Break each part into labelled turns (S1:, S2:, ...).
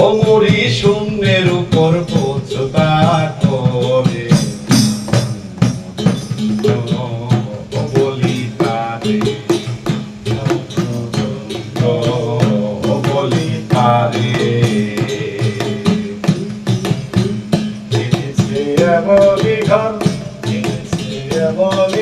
S1: অমরি শূন্যের উপর পৌঁছতা করে বলি বলি
S2: ঘর এমনই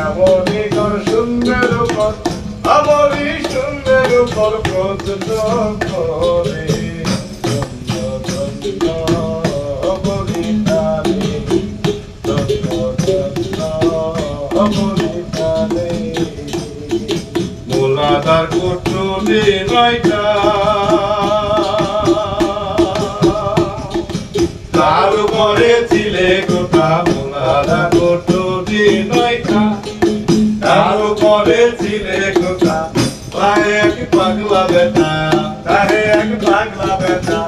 S2: এমনই ঘর সুন্দর উপর আমারই সুন্দর উপর প্রকৃত করে।
S1: মোলাদার কোটরে নয়টা ছিলে গোটা মোলাদার কোটরে নয়টা তার ছিলে গোটা তাহে এক পাগলা বেটা
S2: তাহে এক পাগলা বেটা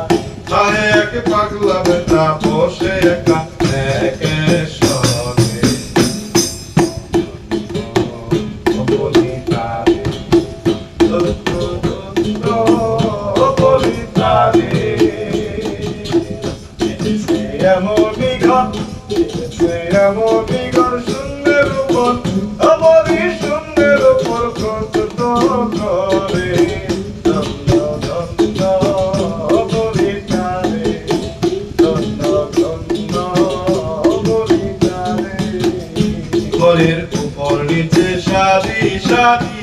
S1: তাহে এক পাগলা বেটা, বসে একে ঘরের উপর নিচে সারি সারি।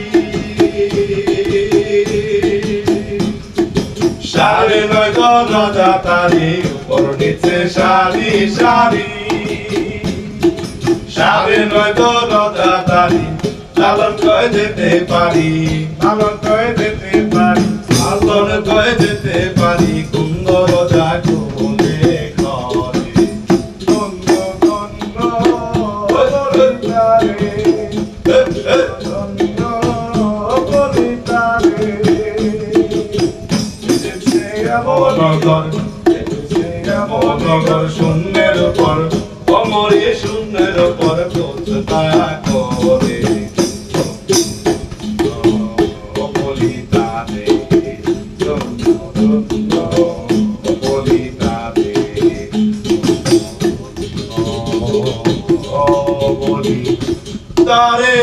S1: সাড়ে নয় দরজা তারি উপর নিচে সারি সারি। সাড়ে নয় দরজা তারি লালন কয়ে যেতে পারি
S2: ভালো করে যেতে পারি,
S1: লালন কয়ে যেতে পারি কোন দরজা শূন্যের পর অমরে শূন্যের উপর প্রচতা অবলিতারে